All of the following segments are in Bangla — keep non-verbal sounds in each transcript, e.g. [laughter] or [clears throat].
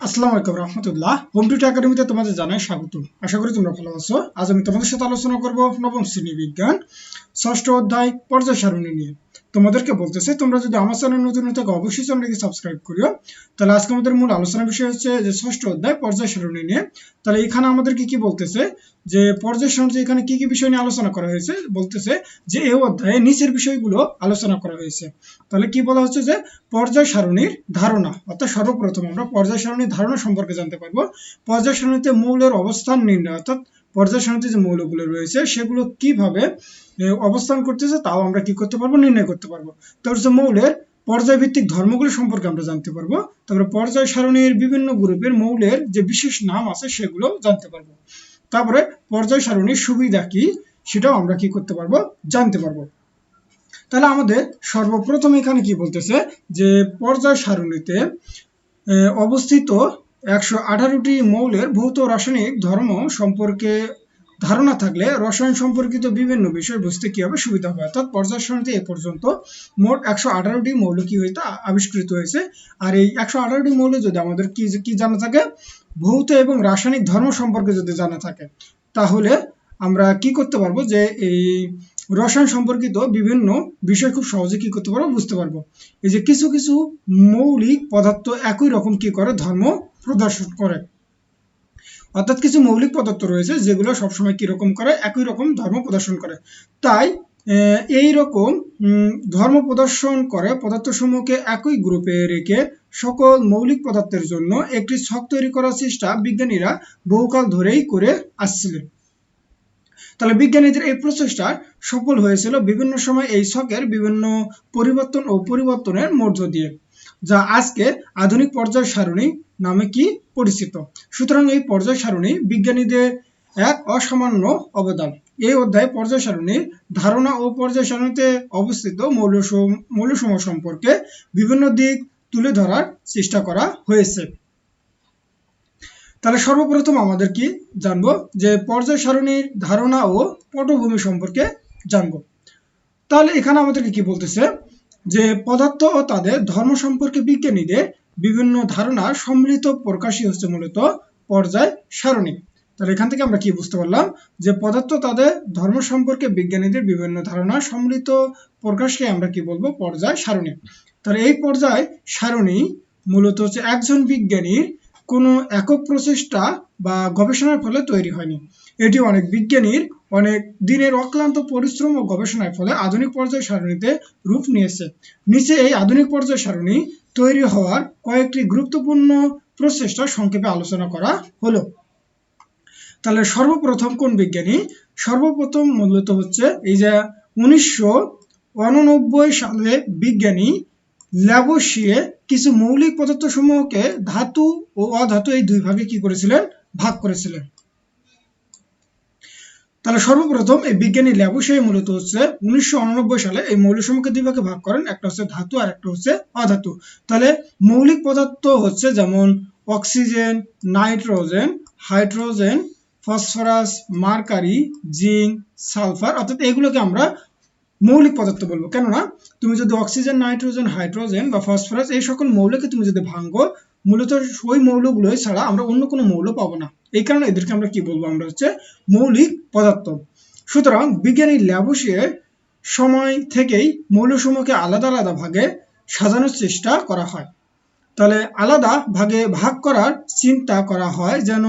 আসসালামু আলাইকুম রহমতুল্লাহ। হোম টুটি একাডেমিতে তোমাদের জানাই স্বাগত। আশা করি তোমরা ভালো আছো। আজ আমি তোমাদের সাথে আলোচনা করব নবম শ্রেণি বিজ্ঞান, ষষ্ঠ অধ্যায়, পর্যায় সারণী নিয়ে। তোমাদেরকে বলতেছে, তোমরা যদি আমার চ্যানেল নতুন হয়ে থাকো, অবশ্যই চ্যানেলটিকে সাবস্ক্রাইব করিও। তাহলে আজকে আমাদের মূল আলোচনা বিষয় হচ্ছে যে, ষষ্ঠ অধ্যায়, পর্যায় সারণী নিয়ে। তাহলে এখানে আমাদেরকে কি বলতেছে, যে পর্যায় সারণীতে এখানে কি কি বিষয় নিয়ে আলোচনা করা হয়েছে? বলতেছে যে, এই অধ্যায়ে নিচের বিষয়গুলো আলোচনা করা হয়েছে। তাহলে কি বলা হচ্ছে যে, পর্যায় সারণীর ধারণা, অর্থাৎ সর্বপ্রথম আমরা পর্যায় সারণীর ধারণা সম্পর্কে জানতে পারব। পর্যায় সারণীতে মৌলের অবস্থান নির্ণয়, অর্থাৎ পর্যায় সারণীতে যে মৌলগুলো রয়েছে, সেগুলো কীভাবে অবস্থান করতেছে তাও আমরা কি করতে পারব, নির্ণয় করতে পারব। তারপর হচ্ছে মৌলের পর্যায়ভিত্তিক ধর্মগুলো সম্পর্কে আমরা জানতে পারব। তারপরে পর্যায় সারণীর বিভিন্ন গ্রুপের মৌলের যে বিশেষ নাম আছে, সেগুলো জানতে পারব। তারপরে পর্যায় সারণীর সুবিধা কি, সেটাও আমরা কি করতে পারব, জানতে পারব। তাহলে আমাদের সর্বপ্রথম এখানে কি বলতেছে, যে পর্যায় সারণীতে অবস্থিত একশো আঠারোটি মৌলের ভৌত রাসায়নিক ধর্ম সম্পর্কে ধারণা থাকলে রসায়ন সম্পর্কিত বিভিন্ন বিষয় বুঝতে কি হবে সুবিধা হবে অর্থাৎ পর্যায় এ পর্যন্ত মোট একশো আঠারোটি মৌল কি হইতে আবিষ্কৃত হয়েছে? আর এই একশো আঠারোটি মৌল যদি আমাদের কি কি জানা থাকে? ভৌত এবং রাসায়নিক ধর্ম সম্পর্কে যদি জানা থাকে, তাহলে আমরা কি করতে পারব যে এই রসায়ন সম্পর্কিত বিভিন্ন বিষয় খুব সহজে কি করতে পারব? বুঝতে পারব। এই যে কিছু কিছু মৌলিক পদার্থ একই রকম কি করে? ধর্ম প্রদর্শন করে। অর্থাৎ কিছু মৌলিক পদার্থ রয়েছে যেগুলো সবসময় কীরকম করে? একই রকম ধর্ম প্রদর্শন করে। তাই এই রকম ধর্ম প্রদর্শন করে পদার্থসমূহকে একই গ্রুপে রেখে সকল মৌলিক পদার্থের জন্য একটি ছক তৈরি করার চেষ্টা বিজ্ঞানীরা বহুকাল ধরেই করে আসছিলেন। তাহলে বিজ্ঞানীদের এই প্রচেষ্টা সফল হয়েছিল বিভিন্ন সময় এই ছকের বিভিন্ন পরিবর্তন ও পরিবর্তনের মধ্য দিয়ে। যা আজকে আধুনিক পর্যায় সারণী নামে কি পরিচিত। সুতরাং এই পর্যায় সারণী বিজ্ঞানীদের এক অসামান্য অবদান। এই অধ্যায়ে পর্যায় সারণীর ধারণা ও পর্যায় সারণীতে অবস্থিত মৌলসমূহ মৌলসমূহ সম্পর্কে বিভিন্ন দিক তুলে ধরার চেষ্টা করা হয়েছে। তাহলে সর্বপ্রথম আমাদের কি জানব? যে পর্যায় সারণীর ধারণা ও পটভূমি সম্পর্কে জানব। তাহলে এখানে আমাদেরকে কি বলতেছে? যে পদার্থ ও তাদের ধর্ম সম্পর্কে বিজ্ঞানীদের বিভিন্ন ধারণা সম্মিলিত প্রকাশই হচ্ছে মূলত পর্যায় সারণী। তাহলে এখান থেকে আমরা কি বুঝতে পারলাম? যে পদার্থ তাদের ধর্ম সম্পর্কে বিজ্ঞানীদের বিভিন্ন ধারণা সম্মিলিত প্রকাশকে আমরা কি বলব? পর্যায় সারণী। তাহলে এই পর্যায় সারণী মূলত হচ্ছে একজন বিজ্ঞানীর কোনো একক প্রচেষ্টা বা গবেষণার ফলে তৈরি হয়নি। এটি অনেক বিজ্ঞানীর অনেক দিনের অক্লান্ত পরিশ্রম ও গবেষণার ফলে আধুনিক পর্যায় সারণীতে রূপ নিয়েছে। নিচে এই আধুনিক পর্যায় সারণী তৈরি হওয়ার কয়েকটি গুরুত্বপূর্ণ প্রচেষ্টা সংক্ষেপে আলোচনা করা হলো। তাহলে সর্বপ্রথম কোন বিজ্ঞানী? সর্বপ্রথম মূলত হচ্ছে এই যে উনিশশো উননব্বই সালে বিজ্ঞানী ল্যাবোসিয়ে কিছু মৌলিক পদার্থ সমূহকে ধাতু ও অধাতু এই দুই ভাগে কি করেছিলেন? ভাগ করেছিলেন। তাহলে সর্বপ্রথম এই বিজ্ঞানী ল্যাবোসিয়ে মূলত হচ্ছে উনিশশো উননব্বই সালে এই মৌলসমূহকে দুই ভাগে ভাগ করেন। একটা হচ্ছে ধাতু আর একটা হচ্ছে অধাতু। তাহলে মৌলিক পদার্থ হচ্ছে যেমন oxygen, nitrogen, hydrogen, phosphorus, mercury, zinc, sulphur অর্থাৎ এগুলোকে আমরা মৌলিক পদার্থ বলব। কেননা তুমি যদি অক্সিজেন, নাইট্রোজেন, হাইড্রোজেন বা ফসফরাস এই সকল মৌলকে তুমি যদি ভাঙো, মূলত ওই মৌলগুলোই ছাড়া আমরা অন্য কোনো মৌল পাবো না। এই কারণে এদেরকে আমরা কি বলব? আমরা হচ্ছে মৌলিক পদার্থ। সুতরাং বিজ্ঞানী ল্যাবসিয়ে সময় থেকেই মৌলসমূহকে আলাদা আলাদা ভাগে সাজানোর চেষ্টা করা হয়। তাহলে আলাদা ভাগে ভাগ করার চিন্তা করা হয় যেন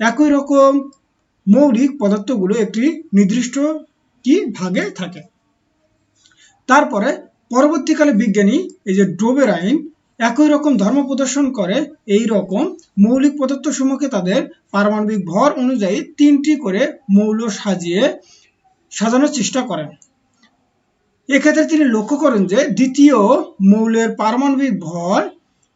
একই রকম মৌলিক পদার্থগুলো একটি নির্দিষ্ট কি ভাগে থাকে। তারপরে পরবর্তীকালে বিজ্ঞানী এই যে ডোবের আইন একই রকম ধর্ম প্রদর্শন করে এই রকম মৌলিক পদার্থ সমূহকে তাদের পারমাণবিক ভর অনুযায়ী তিনটি করে মৌল সাজিয়ে সাজানোর চেষ্টা করেন। এক্ষেত্রে তিনি লক্ষ্য করেন যে দ্বিতীয় মৌলের পারমাণবিক ভর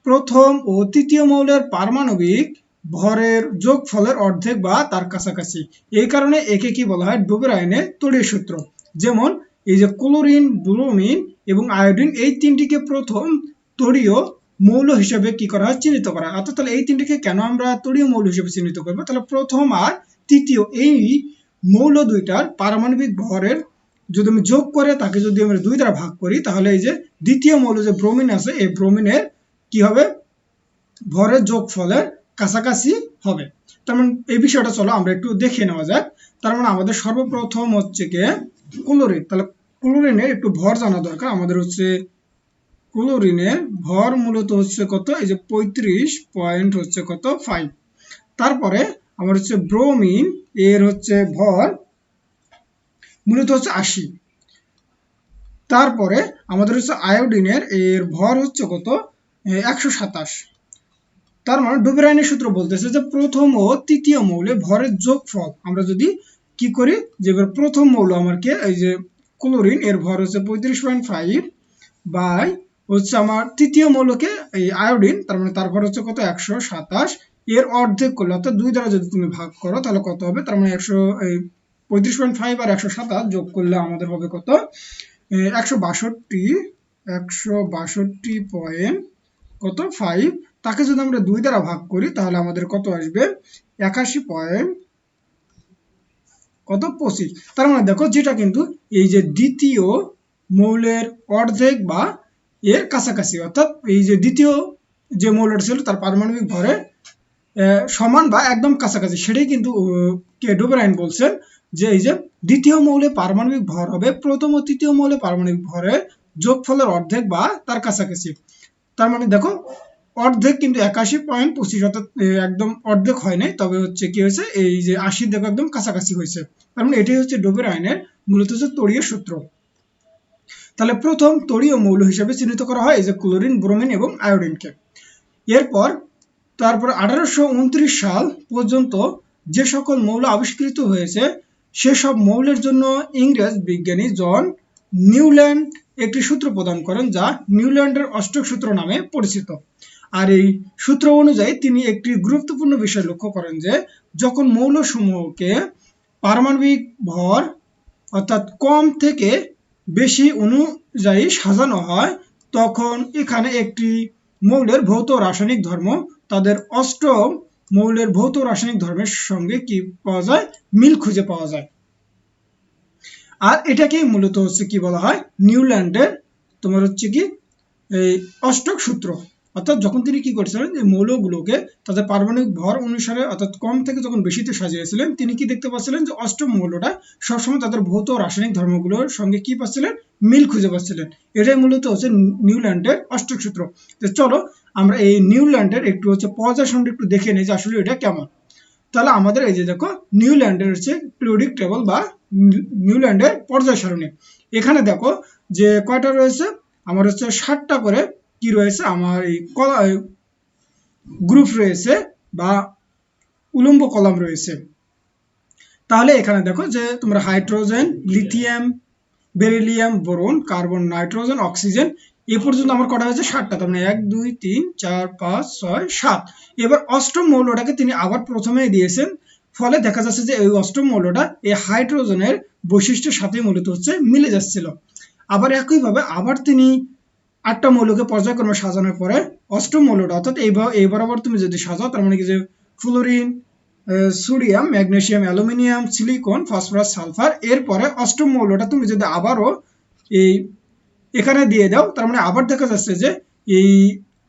প্রথম ও তৃতীয় মৌলের পারমাণবিক ভরের যোগফলের অর্ধেক বা তার কাছাকাছি। এই কারণে একে কি বলা হয়? ডোবের আইনে তড়িৎ সূত্র। যেমন এই যে ক্লোরিন, ব্রোমিন এবং আয়োডিন এই তিনটিকে প্রথম তড়িয় মৌল হিসেবে কি করা হয় চিহ্নিত করা হয়? অর্থাৎ তাহলে এই তিনটিকে কেন আমরা তড়িয় মৌল হিসেবে চিহ্নিত করব? তাহলে প্রথম আর তৃতীয়, এই মৌল দুইটার পারমাণবিক ভরের যদি আমি যোগ করে, তাকে যদি আমরা দুই দ্বারা ভাগ করি, তাহলে এই যে দ্বিতীয় মৌল যে ব্রোমিন আছে, এই ব্রোমিনের কি হবে? ভরের যোগফলের কাছাকাছি হবে। তার মানে এই বিষয়টা চলো আমরা একটু দেখে নেওয়া যাক। তার মানে আমাদের সর্বপ্রথম হচ্ছে গিয়ে ক্লোরিন। তাহলে ক্লোরিনের একটু ভর জানা দরকার। আমাদের হচ্ছে ক্লোরিনের ভর মূলত হচ্ছে কত? এই যে পঁয়ত্রিশ পয়েন্ট হচ্ছে কত? ফাইভ তারপরে আমার হচ্ছে ব্রোমিন এর হচ্ছে ভর মূলত হচ্ছে আশি। তারপরে আমাদের হচ্ছে আয়োডিনের এর ভর হচ্ছে কত? একশো সাতাশ। তার মানে ডুবেরাইনের সূত্র বলতেছে যে প্রথম ও তৃতীয় মৌলে ভরের যোগফল। আমরা যদি কি করি? যে এবার প্রথম মৌল আমাকে এই যে ক্লোরিন এর ভর হচ্ছে পঁয়ত্রিশ পয়েন্ট ফাইভ বাই হচ্ছে আমার তৃতীয় মৌলকে এই আয়োডিন, তার মানে তারপর হচ্ছে কত? একশো সাতাশ। এর অর্ধেক করলে, অর্থাৎ দুই দ্বারা যদি তুমি ভাগ করো, তাহলে কত হবে? তার মানে একশো পঁয়ত্রিশ পয়েন্ট ফাইভ আর একশো সাতাশ যোগ করলে আমাদের হবে কত? একশো বাষট্টি। একশো বাষট্টি পয়েন্ট কত? ফাইভ তাকে যদি আমরা দুই দ্বারা ভাগ করি, তাহলে আমাদের কত আসবে? একাশি পয়েন্ট কত? পঁচিশ। তার মানে দেখো, যেটা কিন্তু এই যে দ্বিতীয় মৌলের অর্ধেক বা এর কাছাকাছি, অর্থাৎ এই যে দ্বিতীয় যে মৌলটা ছিল, তার পারমাণবিক ভরে সমান বা একদম কাছাকাছি, সেটাই কিন্তু কে ডোবেরাইন বলছেন যে এই যে দ্বিতীয় মৌলে পারমাণবিক ভর হবে, প্রথম ও তৃতীয় মৌলে পারমাণবিক ভরের যোগফলের অর্ধেক বা তার কাছাকাছি। তার মানে দেখো, অর্ধেক কিন্তু একাশি পয়েন্ট পঁচিশ, অর্থাৎ একদম অর্ধেক হয় নাই, তবে হচ্ছে কি হয়েছে, এই যে আশির দেখো একদম কাছাকাছি হয়েছে। তার মানে এটাই হচ্ছে ডোবের আইনের মূলত হচ্ছে তড়ীয় সূত্র। তাহলে প্রথম তরীয় মৌল হিসেবে চিহ্নিত করা হয় যে ক্লোরিন, ব্রোমিন এবং আয়োডিনকে। এরপর তারপর আঠারোশো উনত্রিশ সাল পর্যন্ত যে সকল মৌল আবিষ্কৃত হয়েছে সেসব মৌলের জন্য ইংরেজ বিজ্ঞানী জন নিউল্যান্ড একটি সূত্র প্রদান করেন যা নিউল্যান্ডের অষ্টক সূত্র নামে পরিচিত। আর এই সূত্র অনুযায়ী তিনি একটি গুরুত্বপূর্ণ বিষয় লক্ষ্য করেন যে, যখন মৌলসমূহকে পারমাণবিক ভর অর্থাৎ কম থেকে বেশি অনুযায়ী সাজানো হয়, তখন এখানে একটি মৌলের ভৌত রাসায়নিক ধর্ম, তাদের অষ্টম মৌলের ভৌত রাসায়নিক ধর্মের সঙ্গে কি পাওয়া যায়? মিল খুঁজে পাওয়া যায়। আর এটাকেই মূলত হচ্ছে কি বলা হয়? নিউল্যান্ডের, তোমার হচ্ছে কি? এই অষ্টক সূত্র। অর্থাৎ যখন তিনি কি করেছিলেন যে মৌলগুলোকে তাদের পারমাণবিক ভর অনুসারে অর্থাৎ কম থেকে যখন বেশিতে সাজিয়েছিলেন, তিনি কি দেখতে পাচ্ছিলেন যে অষ্টম মৌলটা সবসময় তাদের ভৌত রাসায়নিক ধর্মগুলোর সঙ্গে কি পাচ্ছিলেন? মিল খুঁজে পাচ্ছিলেন। এটাই মূলত হচ্ছে নিউল্যান্ডের অষ্টক সূত্র। তো চলো, আমরা এই নিউল্যান্ডের একটু হচ্ছে পর্যায় একটু দেখে নিই যে আসলে এটা কেমন। তাহলে আমাদের এই যে দেখো, নিউল্যান্ডের হচ্ছে পিরিয়ডিক টেবল বা নিউল্যান্ডের পর্যায় সারণী। এখানে দেখো যে কয়টা রয়েছে? আমার হচ্ছে ষাটটা করে কি রয়েছে? আমার এই গ্রুপ রয়েছে বা উলম্ব কলাম রয়েছে। তাহলে এখানে দেখো যে তোমরা hydrogen, lithium, beryllium, boron, carbon, nitrogen, oxygen এ পর্যন্ত আমার কটা হয়েছে? ষাটটা তার মানে এক, দুই, তিন, চার, পাঁচ, ছয়, সাত। এবার অষ্টম মৌলটাকে তিনি আবার প্রথমেই দিয়েছেন। ফলে দেখা যাচ্ছে যে এই অষ্টম মৌলটা এই হাইড্রোজেনের বৈশিষ্ট্যের সাথে মূলত হচ্ছে মিলে যাচ্ছিল। আবার একইভাবে আবার তিনি আটটা মৌলকে পর্যায়ক্রমে সাজানোর পরে অষ্টম মৌলটা, অর্থাৎ এই এই বরাবর তুমি যদি সাজাও, তার মানে কি যে fluorine sodium magnesium aluminium, silicon, phosphorus, sulphur, এরপরে অষ্টম মৌলটা তুমি যদি আবারও এই এখানে দিয়ে দাও, তার মানে আবার দেখা যাচ্ছে যে এই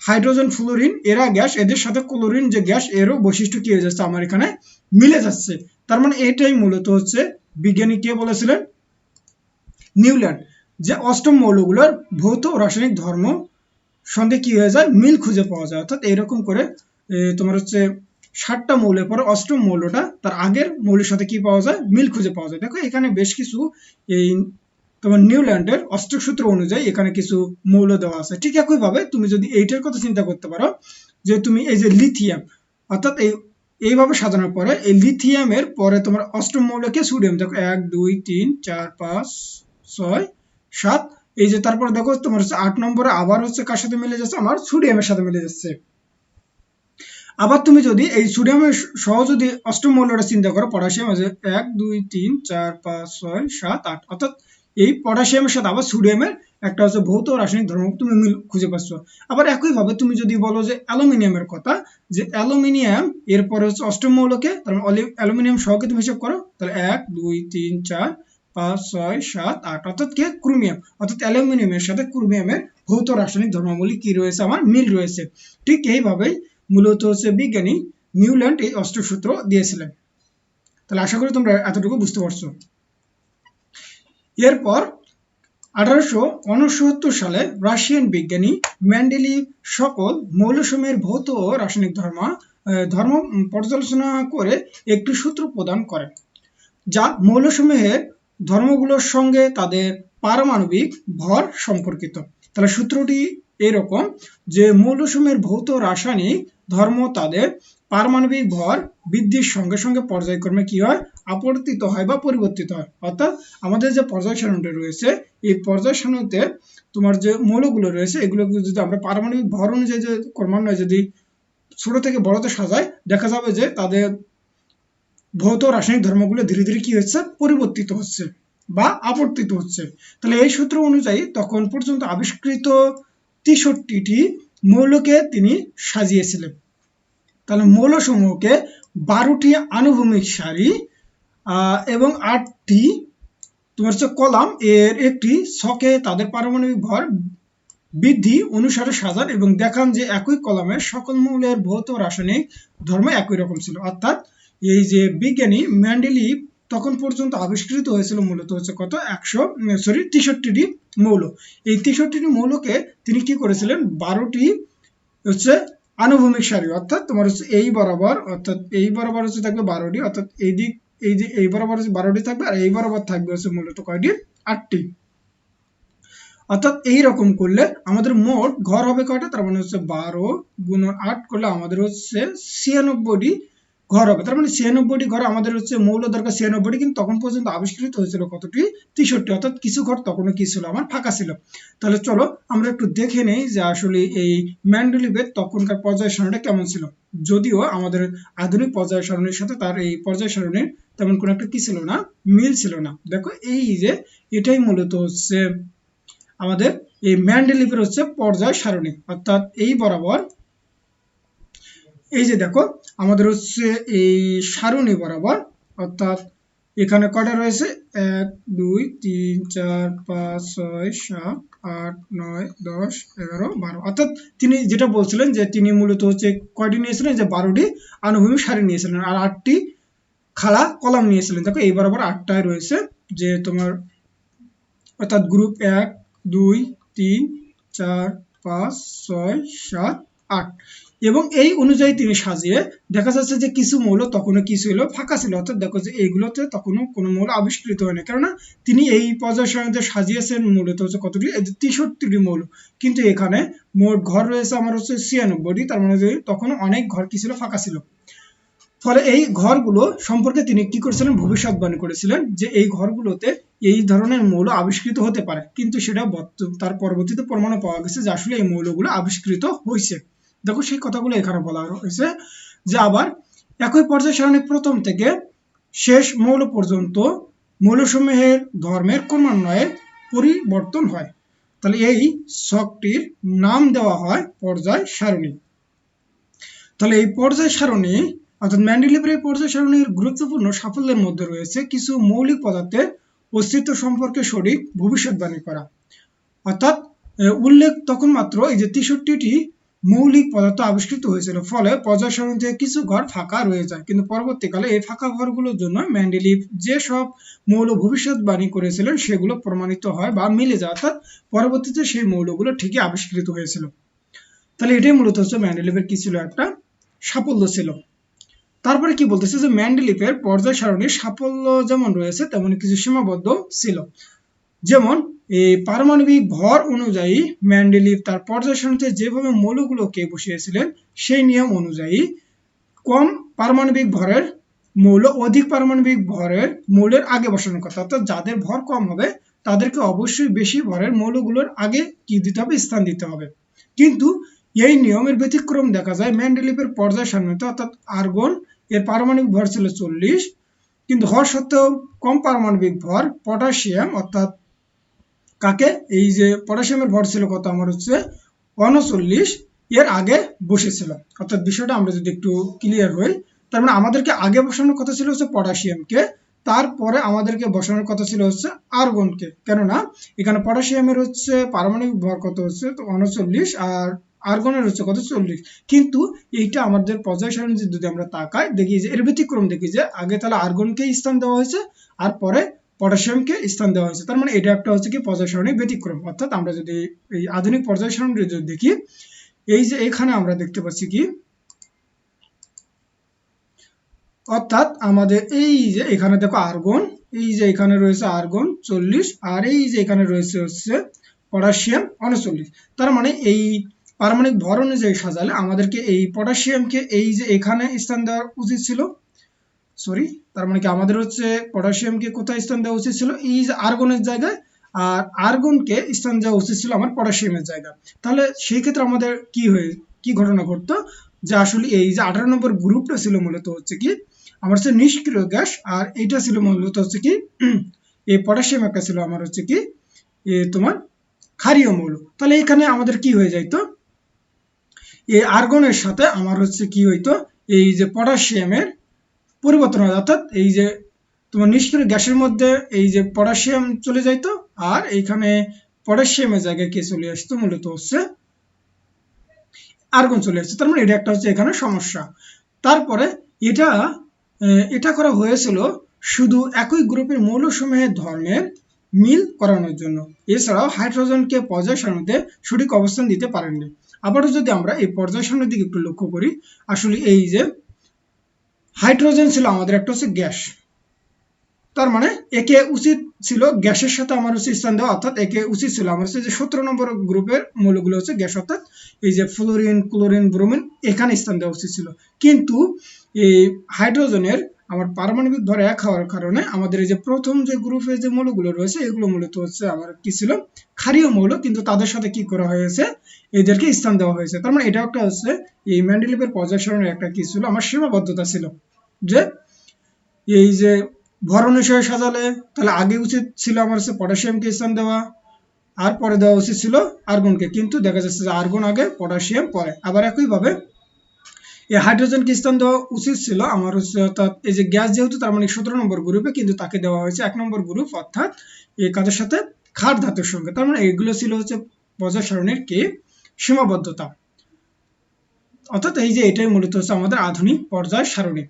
হাইড্রোজেন ফ্লোরিন, এরা গ্যাস, এদের সাথে ক্লোরিন যে গ্যাস, এরও বৈশিষ্ট্য কি হয়ে যাচ্ছে আমার এখানে? মিলে যাচ্ছে। তার মানে এটাই মূলত হচ্ছে বিজ্ঞানী কে বলেছিলেন? নিউল্যান্ড। যে অষ্টম মৌলগুলোর ভৌত রাসায়নিক ধর্ম সঙ্গে কি হয়ে যায়? মিল খুঁজে পাওয়া যায়। অর্থাৎ এইরকম করে তোমার হচ্ছে ষাটটা মৌলের পরে অষ্টম মৌলটা, তার আগের মৌলের সাথে কি পাওয়া যায়? মিল খুঁজে পাওয়া যায়। দেখো, এখানে বেশ কিছু এই তোমার নিউল্যান্ডের অষ্টক সূত্র অনুযায়ী এখানে কিছু মৌল দেওয়া আছে। ঠিক একইভাবে তুমি যদি এইটার কথা চিন্তা করতে পারো, যে তুমি এই যে লিথিয়াম, অর্থাৎ এই, এইভাবে সাজানোর পরে এই লিথিয়ামের পরে তোমার অষ্টম মৌলকে সোডিয়াম? দেখো, এক, দুই, তিন, চার, পাঁচ, ছয় সাত। এই যে তারপর দেখো, তোমার হচ্ছে আট নম্বরে আবার হচ্ছে কার সাথে মিলে যাচ্ছে? আমার সোডিয়ামের সাথে মিলে যাচ্ছে। আবার তুমি যদি এই সোডিয়ামের সহ যদি অষ্টম মৌলটা চিন্তা করো, পটাশিয়াম আছে এক, দুই, তিন, চার, পাঁচ, ছয়, সাত, আট। অর্থাৎ এই পটাশিয়ামের সাথে আবার সোডিয়ামের একটা হচ্ছে ভৌত রাসায়নিক ধর্ম তুমি মিল, খুঁজে পাচ্ছ। আবার একইভাবে তুমি যদি বলো যে অ্যালুমিনিয়ামের কথা, যে অ্যালুমিনিয়াম এরপরে হচ্ছে অষ্টম মৌলকে, তার মানে অ্যালুমিনিয়াম সহকে তুমি হিসাব করো, তাহলে এক, দুই, তিন, চার পাঁচ, ছয়, সাত, আট, অর্থাৎ কে? ক্রোমিয়াম। অর্থাৎ অ্যালুমিনিয়ামের সাথে ক্রোমিয়ামের ভৌত রাসায়নিক ধর্মাবলী কি রয়েছে? আমার মিল রয়েছে। ঠিক এইভাবেই মূলত হচ্ছে বিজ্ঞানী নিউল্যান্ড এই অষ্টসূত্র দিয়েছিলেন। তাহলে আশা করি তোমরা এতটুকু বুঝতে পারছ। এরপর আঠারোশো উনসত্তর সালে রাশিয়ান বিজ্ঞানী ম্যান্ডেলি সকল মৌলসমূহের ভৌত ও রাসায়নিক ধর্ম ধর্ম পর্যালোচনা করে একটি সূত্র প্রদান করেন যা মৌলসমূহের ধর্মগুলোর সঙ্গে তাদের পারমাণবিক ভর সম্পর্কিত। তাহলে সূত্রটি এরকম যে মৌলসমূহের ভৌত রাসায়নিক ধর্ম তাদের পারমাণবিক ভর বৃদ্ধির সঙ্গে সঙ্গে পর্যায়ক্রমে কি হয়? আপরিত হয় বা পরিবর্তিত হয়। অর্থাৎ আমাদের যে পর্যায় সারণীটা রয়েছে, এই পর্যায় সারণীতে তোমার যে মৌলগুলো রয়েছে এগুলো যদি আমরা পারমাণবিক ভর অনুযায়ী যে ক্রমান্বয়ে যদি ছোট থেকে বড়তে সাজায় দেখা যাবে যে তাদের ভৌত রাসায়নিক ধর্মগুলো ধীরে ধীরে কি হচ্ছে? পরিবর্তিত হচ্ছে বা আবর্তিত হচ্ছে। তাহলে এই সূত্র অনুযায়ী তখন পর্যন্ত আবিষ্কৃত তেষট্টিটি মৌলকে তিনি সাজিয়েছিলেন। তাহলে মৌলসমূহকে বারোটি আনুভূমিক সারি এবং আটটি তোমার হচ্ছে কলাম। এর একটি ছকে তাদের পারমাণবিক ভর বৃদ্ধি অনুসারে সাজান এবং দেখান যে একই কলামের সকল মৌলের ভৌত রাসায়নিক ধর্ম একই রকম ছিল। অর্থাৎ এই যে বিজ্ঞানী ম্যান্ডেলিভ তখন পর্যন্ত আবিষ্কৃত হয়েছিল মূলত হচ্ছে কত? একশো সরি তেষট্টিটি মৌল। এই তেষট্টিটি মৌলকে তিনি কি করেছিলেন? বারোটি হচ্ছে আনুভূমিক সারি, অর্থাৎ তোমার হচ্ছে এই বরাবর, অর্থাৎ এই বরাবর হচ্ছে থাকবে বারোটি, অর্থাৎ এই দিক, এই যে, এই বরাবর হচ্ছে বারোটি থাকবে, আর এই বরাবর থাকবে হচ্ছে মূলত কয়টি? আটটি। অর্থাৎ এই রকম করলে আমাদের মোট ঘর হবে কয়টা? তার মানে হচ্ছে বারো গুণ আট করলে আমাদের হচ্ছে ছিয়ানব্বইটি ঘর হবে। তার মানে ছিয়ানব্বইটি ঘর আমাদের হচ্ছে মৌল দরকার ছিয়ানব্বইটি কিন্তু তখন পর্যন্ত আবিষ্কৃত হয়েছিল কতটি? তেষট্টি। অর্থাৎ কিছু ঘর তখনও কি ছিল? আমার ফাঁকা ছিল। তাহলে চলো আমরা একটু দেখে নেই যে আসলে এই ম্যান্ডেলিভের তখনকার পর্যায় সারণীটা কেমন ছিল। যদিও আমাদের আধুনিক পর্যায় সারণীর সাথে তার এই পর্যায় সারণীর তেমন কোনো একটা কি ছিল না, মিল ছিল না। দেখো এই যে এটাই মূলত হচ্ছে আমাদের এই ম্যান্ডেলিভের হচ্ছে পর্যায় সারণী। অর্থাৎ এই বরাবর এই যে দেখো, আমাদের হচ্ছে এই সারণী বরাবর, অর্থাৎ এখানে কটা রয়েছে? এক, দুই, তিন, চার, পাঁচ, ছয়, সাত, আট, নয়, দশ, এগারো, বারো। অর্থাৎ তিনি যেটা বলছিলেন যে তিনি মূলত হচ্ছে কয়টি নিয়েছিলেন? যে বারোটি আনুভূমিক সারি নিয়েছিলেন। আর আটটি খালা কলাম নিয়েছিলেন। দেখো, এই বরাবর আটটায় রয়েছে যে তোমার, অর্থাৎ গ্রুপ এক, দুই, তিন, চার, পাঁচ, ছয়, সাত, আট। এবং এই অনুযায়ী তিনি সাজিয়ে দেখা যাচ্ছে যে কিছু মৌল তখনও কিছু হলো ফাঁকা ছিল। অর্থাৎ দেখো যে এইগুলোতে তখনও কোনো মৌল আবিষ্কৃত হয়নি। কেননা তিনি এই পর্যায় সারণীতে সাজিয়েছেন মূলত হচ্ছে কতটি তেষট্টিটি মৌল। কিন্তু এখানে মোট ঘর রয়েছে আমার হচ্ছে ছিয়ানব্বইটি। তার মানে তখন অনেক ঘর কি ছিল? ফাঁকা ছিল। ফলে এই ঘরগুলো সম্পর্কে তিনি কি করেছিলেন? ভবিষ্যৎবাণী করেছিলেন যে এই ঘরগুলোতে এই ধরনের মৌল আবিষ্কৃত হতে পারে। কিন্তু সেটা তার পরবর্তীতে প্রমাণও পাওয়া গেছে যে আসলে এই মৌলগুলো আবিষ্কৃত হয়েছে। দেখো সেই কথাগুলো এখানে বলা হয়েছে যে আবার একই পর্যায় সারণী প্রথম থেকে শেষ মৌল পর্যন্ত মৌলসমূহের ধর্মের ক্রমান্বয়ে পরিবর্তন হয়। তাহলে এই শকটির নাম দেওয়া হয় পর্যায় সারণী। তাহলে এই পর্যায় সারণী, অর্থাৎ ম্যান্ডেলিভের এই পর্যায় সারণীর গুরুত্বপূর্ণ সাফল্যের মধ্যে রয়েছে কিছু মৌলিক পদার্থের অস্তিত্ব সম্পর্কে সঠিক ভবিষ্যৎবাণী করা। অর্থাৎ উল্লেখ তখন মাত্র এই যে তেষট্টিটি মৌলিক পদার্থ আবিষ্কৃত হয়েছিল। ফলে পর্যায় সারণীতে কিছু ঘর ফাঁকা রয়ে যায়। কিন্তু পরবর্তীকালে এই ফাঁকা ঘরগুলোর জন্য ম্যান্ডেলিভ যে সব মৌল ভবিষ্যৎবাণী করেছিলেন, সেগুলো প্রমাণিত হয় বা মিলে যায়। অর্থাৎ পরবর্তীতে সেই মৌলগুলো ঠিকই আবিষ্কৃত হয়েছিল। তাহলে এটাই মূলত হচ্ছে ম্যান্ডেলিভের কি ছিল? একটা সাফল্য ছিল। তারপরে কি বলতেছে যে ম্যান্ডেলিভের পর্যায় সারণীর সাফল্য যেমন রয়েছে, তেমন কিছু সীমাবদ্ধ ছিল। যেমন পারমাণবিক ভর অনুযায়ী ম্যান্ডেলিভ তার পর্যায় যেভাবে মৌলগুলোকে বসিয়েছিলেন, সেই নিয়ম অনুযায়ী কম পারমাণবিক ভরের মৌল অধিক পারমাণবিক ভরের মৌলের আগে বসানোর কথা। অর্থাৎ যাদের ভর কম হবে, তাদেরকে অবশ্যই বেশি ভরের মৌলগুলোর আগে কি দিতে হবে? স্থান দিতে হবে। কিন্তু এই নিয়মের ব্যতিক্রম দেখা যায় ম্যান্ডেলিভের পর্যায় সারণীতে অর্থাৎ আর্গন এর পারমাণবিক ভর ছিল চল্লিশ, কিন্তু হওয়ার সত্ত্বেও কম পারমাণবিক ভর পটাশিয়াম, অর্থাৎ কাকে? এই যে পটাশিয়ামের ভর ছিল কত? আমার হচ্ছে উনচল্লিশ। এর আগে বসেছিল। অর্থাৎ বিষয়টা আমরা যদি একটু ক্লিয়ার হই, তার মানে আমাদেরকে আগে বসানোর কথা ছিল হচ্ছে পটাশিয়ামকে, তারপরে আমাদেরকে বসানোর কথা ছিল হচ্ছে আর্গনকে। কেননা, এখানে পটাশিয়ামের হচ্ছে পারমাণবিক ভর কত হচ্ছে? তো উনচল্লিশ আর আর্গনের হচ্ছে কত? চল্লিশ। কিন্তু এইটা আমাদের পর্যায় সারণী যদি আমরা তাকাই, দেখি যে এর ব্যতিক্রম দেখি যে আগে তাহলে আর্গনকে স্থান দেওয়া হয়েছে, আর পরে পটাশিয়ামকে স্থান দেওয়া হয়েছে। তার মানে এটা একটা হচ্ছে কি পর্যায় সারণীর ব্যতিক্রম। অর্থাৎ আমরা যদি এই আধুনিক পর্যায় সারণী যদি দেখি, এই যে এখানে আমরা দেখতে পাচ্ছি কি, অর্থাৎ আমাদের এই যে এখানে দেখো আর্গন, এই যে এখানে রয়েছে আর্গন চল্লিশ, আর এই যে এখানে রয়েছে হচ্ছে পটাশিয়াম উনচল্লিশ। তার মানে এই পারমাণবিক ভর অনুযায়ী সাজালে আমাদেরকে এই পটাশিয়ামকে এই যে এখানে স্থান দেওয়া উচিত ছিল সরি তার মানে কি আমাদের হচ্ছে পটাশিয়ামকে কোথায় স্থান দেওয়া উচিত ছিল? যে আর্গনের জায়গায়, আর আর্গনকে স্থান দেওয়া উচিত ছিল আমার পটাশিয়ামের জায়গায় তাহলে সেই ক্ষেত্রে আমাদের কি হয়ে, কি ঘটনা ঘটতো? যে আসলে এই যে আঠারো নম্বর গ্রুপটা ছিল মূলত হচ্ছে কি, আমার হচ্ছে নিষ্ক্রিয় গ্যাস, আর এইটা ছিল মূলত হচ্ছে কি, [clears throat] এই পটাশিয়াম একটা ছিল আমার হচ্ছে কি তোমার ক্ষারীয় মৌল। তাহলে এখানে আমাদের কি হয়ে যাইতো? এই আর্গনের সাথে আমার হচ্ছে কি হইতো? এই যে পটাশিয়ামের পরিবর্তন হয়। অর্থাৎ এই যে তোমার নিষ্ক্রিয় গ্যাসের মধ্যে এই যে পটাশিয়াম চলে যাইতো আর এইখানে পটাশিয়ামের জায়গায় কে চলে আসতো? মূলত হচ্ছে আর্গন চলে আসছে তার মানে এটা একটা হচ্ছে এখানে সমস্যা। তারপরে এটা এটা করা হয়েছিল শুধু একই গ্রুপের মৌলসমূহের ধর্মের মিল করানোর জন্য। এছাড়াও হাইড্রোজেনকে পর্যায় সারণীতে সঠিক অবস্থান দিতে পারেননি। আবারও যদি আমরা এই পর্যায় সারণীর দিকে একটু লক্ষ্য করি, আসলে এই যে হাইড্রোজেন ছিল আমাদের, একটা হচ্ছে গ্যাস। তার মানে একে উচিত ছিল গ্যাসের সাথে আমার হচ্ছে স্থান দেওয়া, অর্থাৎ একে উচিত ছিল আমার হচ্ছে যে সতেরো নম্বর গ্রুপের মৌলগুলো হচ্ছে গ্যাস, অর্থাৎ এই যে ফ্লোরিন, ক্লোরিন, ব্রোমিন, এখানে স্থান দেওয়া উচিত ছিল। কিন্তু এই হাইড্রোজেনের আমার পারমাণবিক ভর এক হওয়ার কারণে আমাদের এই যে প্রথম যে গ্রুপের যে মৌলগুলো রয়েছে, এগুলো মূলত হচ্ছে আমার কি ছিল? ক্ষারীয় মৌল, কিন্তু তাদের সাথে কি করা হয়েছে? এদেরকে স্থান দেওয়া হয়েছে। তার মানে এটা একটা হচ্ছে এই ম্যান্ডেলিপের পর্যায় একটা কি ছিল? আমার সীমাবদ্ধতা ছিল যে এই যে ভর অনুসারে সাজালে, তাহলে আগে উচিত ছিল আমার হচ্ছে পটাশিয়ামকে স্থান দেওয়া, আর পরে দেওয়া উচিত ছিল আর্গনকে। কিন্তু দেখা যাচ্ছে যে আর্গন আগে, পটাশিয়াম পরে। আবার একইভাবে এই হাইড্রোজেনকে স্থান দেওয়া উচিত ছিল আমার হচ্ছে অর্থাৎ এই যে গ্যাস যেহেতু তার মানে সতেরো নম্বর গ্রুপে কিন্তু তাকে দেওয়া হয়েছে এক নম্বর গ্রুপ অর্থাৎ এই কাজের সাথে খাট ধাতুর সঙ্গে। তার মানে এগুলো ছিল হচ্ছে পর্যায় সারণীর কি? সীমাবদ্ধতা। অর্থাৎ এই যে এটাই মূলত হচ্ছে আমাদের আধুনিক পর্যায় সারণী।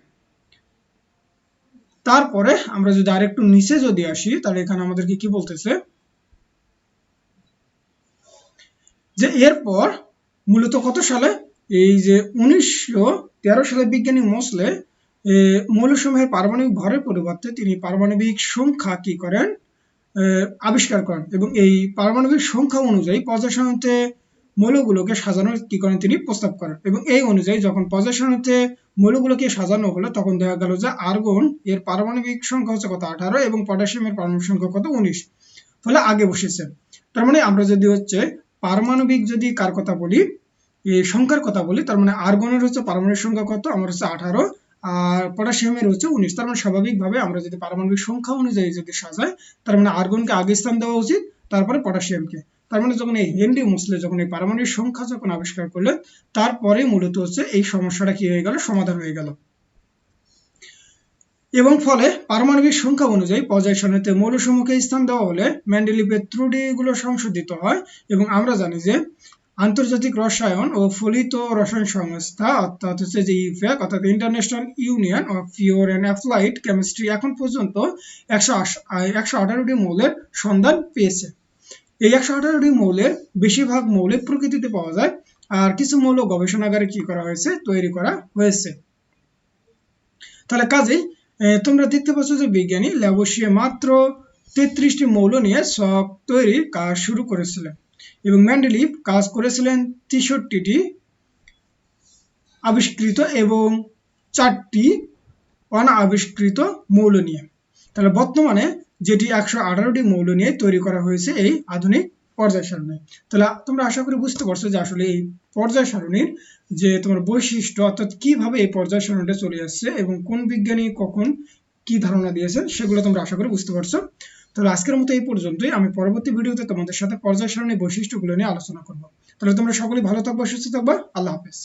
তারপরে আমরা যদি আরেকটু নিচে যদি আসি, তাহলে এখানে আমাদেরকে কি বলতেছে? যে এরপর মূলত কত সালে? এই যে উনিশশো তেরো সালে বিজ্ঞানী মোসলে মৌলসমূহের পারমাণবিক ভরের পরিবর্তে তিনি পারমাণবিক সংখ্যা কি করেন? আবিষ্কার করেন এবং এই পারমাণবিক সংখ্যা অনুযায়ী পর্যায় মৌলগুলোকে সাজানোর কি করেন তিনি? প্রস্তাব করেন। এবং এই অনুযায়ী যখন পর্যায় মৌলগুলোকে সাজানো হলো, তখন দেখা গেল যে আর্গন এর পারমাণবিক সংখ্যা হচ্ছে কত? আঠারো এবং পটাশিয়ামের পারমাণবিক সংখ্যা কত? উনিশ। ফলে আগে বসেছে। তার মানে আমরা যদি হচ্ছে পারমাণবিক যদি কার কথা বলি সংখ্যার কথা বলি, তার মানে আর্গনের হচ্ছে পারমাণবিক সংখ্যা কত? আমার হচ্ছে আঠারো, আর পটাশিয়ামের হচ্ছে উনিশ। তার মানে স্বাভাবিকভাবে আমরা যদি পারমাণবিক সংখ্যা অনুযায়ী যদি সাজাই, তার মানে আর্গনকে আগে স্থান দেওয়া উচিত, তারপরে পটাশিয়ামকে। তার মানে যখন এই হেনরি মুসলে যখন এই পারমাণবিক সংখ্যা যখন আবিষ্কার করলেন, তারপরে মূলত হচ্ছে এই সমস্যাটা কি হয়ে গেল? সমাধান হয়ে গেল। এবং ফলে পারমাণবিক সংখ্যা অনুযায়ী পর্যায় সারণীতে মৌলসমূহকে স্থান দেওয়া হলে ম্যান্ডেলিপের ত্রুটিগুলো সংশোধিত হয় এবং আমরা জানি যে আন্তর্জাতিক রসায়ন ও ফলিত রসায়ন সংস্থা, অর্থাৎ হচ্ছে যে ইউফ্যাক, অর্থাৎ International Union of Pure and Applied Chemistry এখন পর্যন্ত একশো একশো আঠারোটি মৌলের সন্ধান পেয়েছে। এই একশো আঠারোটি মৌলের বেশিরভাগ মৌলে প্রকৃতিতে পাওয়া যায়, আর কিছু মৌল গবেষণাগারে কি করা হয়েছে, তৈরি করা হয়েছে। তাহলে কাজেই তোমরা দেখতে পাচ্ছ যে বিজ্ঞানী ল্যাবসিয়ে মাত্র তেত্রিশটি মৌল নিয়ে শক তৈরির কাজ শুরু করেছিলেন এবং ম্যান্ডেলিভ কাজ করেছিলেন তেষট্টিটি আবিষ্কৃত এবং চারটি অনাবিষ্কৃত মৌল নিয়ে। তাহলে বর্তমানে যেটি একশো আঠারোটি মৌল নিয়ে তৈরি করা হয়েছে এই আধুনিক পর্যায় সারণী। তাহলে তোমরা আশা করি বুঝতে পারছ যে আসলে এই পর্যায় সারণীর যে তোমার বৈশিষ্ট্য, অর্থাৎ কীভাবে এই পর্যায় সারণীটা চলে আসছে এবং কোন বিজ্ঞানী কখন কি ধারণা দিয়েছেন, সেগুলো তোমরা আশা করি বুঝতে পারছ। তাহলে আজকের মতো এই পর্যন্তই। আমি পরবর্তী ভিডিওতে তোমাদের সাথে পর্যায় সারণী বৈশিষ্ট্যগুলো নিয়ে আলোচনা করব। তাহলে তোমরা সকলেই ভালো থাকব, সুস্থ থাকবা। আল্লাহ হাফেজ।